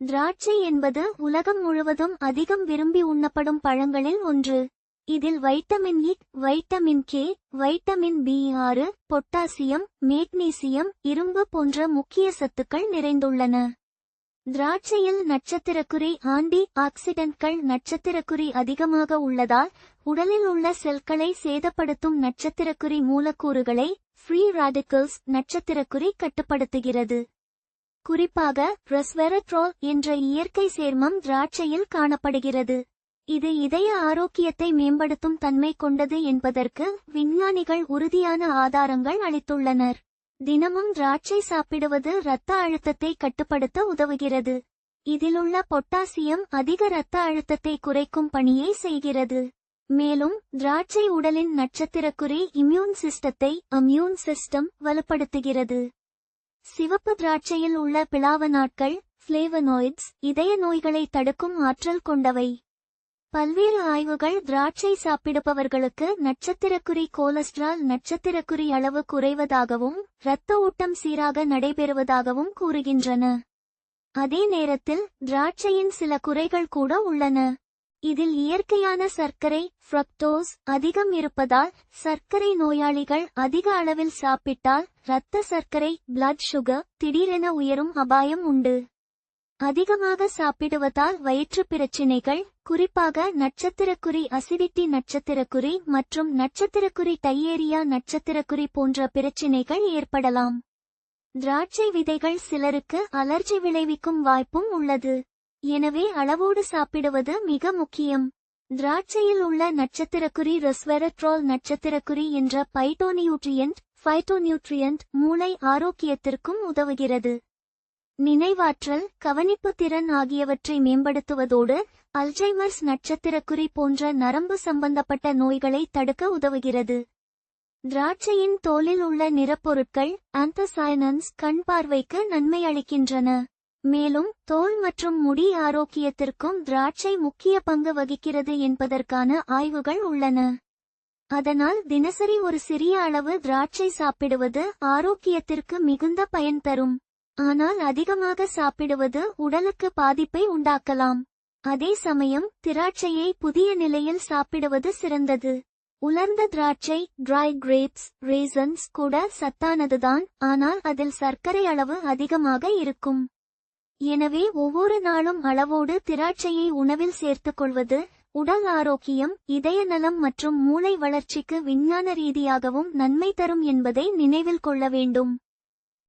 திராட்சை என்பது உலகம் முழுவதும் அதிகம் விரும்பி உண்ணப்படும் பழங்களில் ஒன்று. இதில் vitamin E vitamin K vitamin B ஆறு பொட்டாசியம் மேக்னீசியம் இரும்பு போன்ற முக்கிய சத்துக்கள் நிறைந்துள்ளன. திராட்சையில் நட்சத்திரக்குறி ஆண்டி ஆக்சிடென்ட்கள் நட்சத்திரக்குறி அதிகமாக உள்ளதால் உடலில் உள்ள செல்களை சேதப்படுத்தும் நட்சத்திரக்குறி மூலக்கூறுகளை ஃப்ரீ ராடிக்கல்ஸ் நட்சத்திரக்குறி கட்டுப்படுத்துகிறது. குறிப்பாக ரெஸ்வெரட்ரோல் என்ற இயற்கை சேர்மம் திராட்சையில் காணப்படுகிறது. இது இதய ஆரோக்கியத்தை மேம்படுத்தும் தன்மை கொண்டது என்பதற்கு விஞ்ஞானிகள் உறுதியான ஆதாரங்கள் அளித்துள்ளனர். தினமும் திராட்சை சாப்பிடுவது இரத்த அழுத்தத்தை கட்டுப்படுத்த உதவுகிறது. இதிலுள்ள பொட்டாசியம் அதிக இரத்த அழுத்தத்தை குறைக்கும் பணியை செய்கிறது. மேலும் திராட்சை உடலின் நட்சத்திரக்குறி இம்யூன் சிஸ்டத்தை அம்யூன் சிஸ்டம் வலுப்படுத்துகிறது. சிவப்பு திராட்சையில் உள்ள பிளாவ நாட்கள் பிளேவனாய்ட்ஸ் இதய நோய்களை தடுக்கும் ஆற்றல் கொண்டவை. பல்வேறு ஆய்வுகள் திராட்சை சாப்பிடுபவர்களுக்கு நட்சத்திரக்குறி கோலஸ்ட்ரால் நட்சத்திரக்குறி அளவு குறைவதாகவும் இரத்த ஓட்டம் சீராக நடைபெறுவதாகவும் கூறுகின்றன. அதே நேரத்தில் திராட்சையின் சில குறைகள் கூட உள்ளன. இதில் இயற்கையான சர்க்கரை ஃப்ரக்டோஸ் அதிகம் இருப்பதால் சர்க்கரை நோயாளிகள் அதிக அளவில் சாப்பிட்டால் இரத்த சர்க்கரை பிளட் சுகர் திடீரென உயரும் அபாயம் உண்டு. அதிகமாக சாப்பிடுவதால் வயிற்று பிரச்சினைகள் குறிப்பாக நட்சத்திரக்குறி அசிடிட்டி நட்சத்திரக்குறி மற்றும் நட்சத்திரக்குறி டையேரியா நட்சத்திரக்குறி போன்ற பிரச்சினைகள் ஏற்படலாம். திராட்சை விதைகள் சிலருக்கு அலர்ஜி விளைவிக்கும் வாய்ப்பும் உள்ளது. எனவே அளவோடு சாப்பிடுவது மிக முக்கியம். திராட்சையில் உள்ள நட்சத்திரக்குறி ரெஸ்வெரட்ரால் நட்சத்திரக்குறி என்ற பைட்டோனியூட்ரியன்ட் ஃபைட்டோநியூட்ரியன்ட் மூளை ஆரோக்கியத்திற்கும் உதவுகிறது. நினைவாற்றல் கவனிப்பு திறன் ஆகியவற்றை மேம்படுத்துவதோடு அல்ஜைமர்ஸ் நட்சத்திரக்குறி போன்ற நரம்பு சம்பந்தப்பட்ட நோய்களை தடுக்க உதவுகிறது. திராட்சையின் தோலில் உள்ள நிறப்பொருட்கள் ஆந்தசைனன்ஸ் கண் பார்வைக்கு நன்மை அளிக்கின்றன. மேலும் தோல் மற்றும் முடி ஆரோக்கியத்திற்கும் திராட்சை முக்கிய பங்கு வகிக்கிறது என்பதற்கான ஆய்வுகள் உள்ளன. அதனால் தினசரி ஒரு சிறிய அளவு திராட்சை சாப்பிடுவது ஆரோக்கியத்திற்கு மிகுந்த பயன் தரும். ஆனால் அதிகமாக சாப்பிடுவது உடலுக்கு பாதிப்பை உண்டாக்கலாம். அதே சமயம் திராட்சையை புதிய நிலையில் சாப்பிடுவது சிறந்தது. உலர்ந்த திராட்சை ட்ரை கிரேப்ஸ் ரேசன்ஸ் கூட சத்தானதுதான். ஆனால் அதில் சர்க்கரை அளவு அதிகமாக இருக்கும். எனவே ஒவ்வொரு நாளும் அளவோடு திராட்சையை உணவில் சேர்த்துக் கொள்வது உடல் ஆரோக்கியம் இதய நலம் மற்றும் மூளை வளர்ச்சிக்கு விஞ்ஞான ரீதியாகவும் நன்மை தரும் என்பதை நினைவில் கொள்ள வேண்டும்.